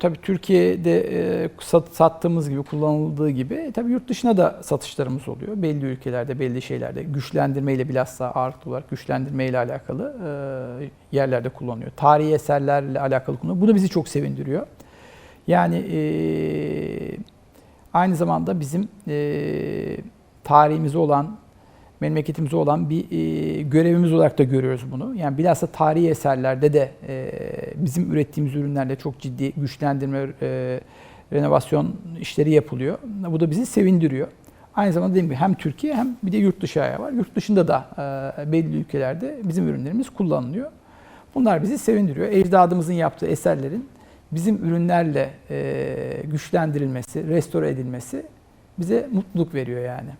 Tabii Türkiye'de e, sat- sattığımız gibi, kullanıldığı gibi tabii yurt dışına da satışlarımız oluyor. Belli ülkelerde, belli şeylerde güçlendirme ile bilhassa ağırlıklı olarak güçlendirme ile alakalı e, yerlerde kullanılıyor. Tarihi eserlerle alakalı kullanılıyor. Bu da bizi çok sevindiriyor. Yani e, aynı zamanda bizim tarihimize olan, memleketimize olan bir e, görevimiz olarak da görüyoruz bunu. Yani bilhassa tarihi eserlerde de e, bizim ürettiğimiz ürünlerle çok ciddi güçlendirme, e, renovasyon işleri yapılıyor. Bu da bizi sevindiriyor. Aynı zamanda dediğim gibi hem Türkiye hem bir de yurt dışı var. Yurt dışında da e, belli ülkelerde bizim ürünlerimiz kullanılıyor. Bunlar bizi sevindiriyor. Ecdadımızın yaptığı eserlerin bizim ürünlerle e, güçlendirilmesi, restore edilmesi bize mutluluk veriyor yani.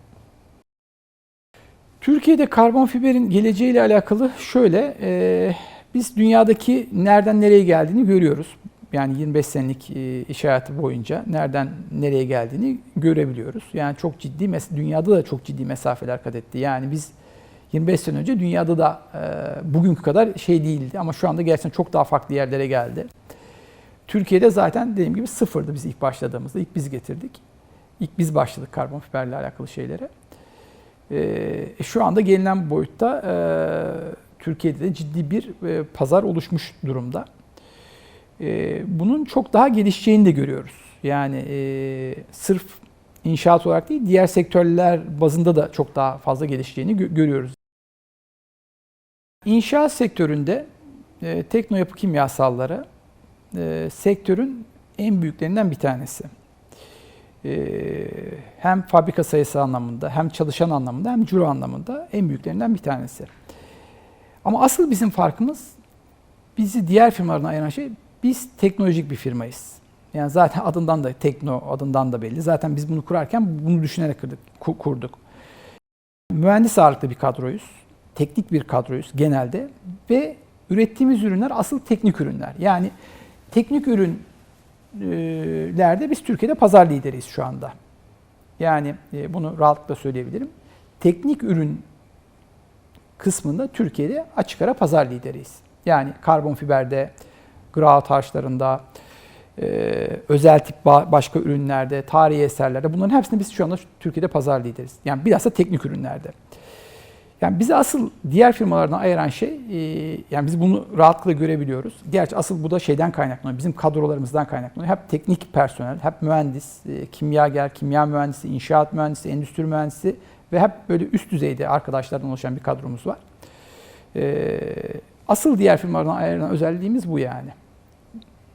Türkiye'de karbon fiberin geleceğiyle alakalı şöyle, e, biz dünyadaki nereden nereye geldiğini görüyoruz. Yani 25 senelik e, iş hayatı boyunca nereden nereye geldiğini görebiliyoruz. Yani çok ciddi, dünyada da çok ciddi mesafeler kat etti. Yani biz 25 sene önce dünyada da e, bugünkü kadar şey değildi ama şu anda gerçekten çok daha farklı yerlere geldi. Türkiye'de zaten dediğim gibi sıfırdı biz ilk başladığımızda. İlk biz getirdik. İlk biz başladık karbon fiberle alakalı şeylere. E, şu anda gelinen boyutta e, Türkiye'de de ciddi bir e, pazar oluşmuş durumda. E, bunun çok daha gelişeceğini de görüyoruz. Yani e, sırf inşaat olarak değil, diğer sektörler bazında da çok daha fazla gelişeceğini gö- görüyoruz. İnşaat sektöründe e, tekno kimyasalları e, sektörün en büyüklerinden bir tanesi. E, hem fabrika sayısı anlamında, hem çalışan anlamında, hem ciro anlamında en büyüklerinden bir tanesi. Ama asıl bizim farkımız, bizi diğer firmalardan ayıran şey, biz teknolojik bir firmayız. Yani zaten adından da tekno adından da belli. Zaten biz bunu kurarken bunu düşünerek kırdık, ku- kurduk. Mühendis ağırlıklı bir kadroyuz. Teknik bir kadroyuz genelde ve ürettiğimiz ürünler asıl teknik ürünler. Yani teknik ürünlerde biz Türkiye'de pazar lideriyiz şu anda. Yani bunu rahatlıkla söyleyebilirim. Teknik ürün kısmında Türkiye'de açık ara pazar lideriyiz. Yani karbon fiberde, grout harçlarında, e, özel tip ba- başka ürünlerde, tarihi eserlerde bunların hepsinde biz şu anda Türkiye'de pazar lideriz. Yani bilhassa teknik ürünlerde. Yani bizi asıl diğer firmalardan ayıran şey, e, yani biz bunu rahatlıkla görebiliyoruz. Gerçi asıl bu da şeyden kaynaklanıyor, bizim kadrolarımızdan kaynaklanıyor. Hep teknik personel, hep mühendis, e, kimyager, kimya mühendisi, inşaat mühendisi, endüstri mühendisi ve hep böyle üst düzeyde arkadaşlardan oluşan bir kadromuz var. E, asıl diğer firmalardan ayıran özelliğimiz bu yani.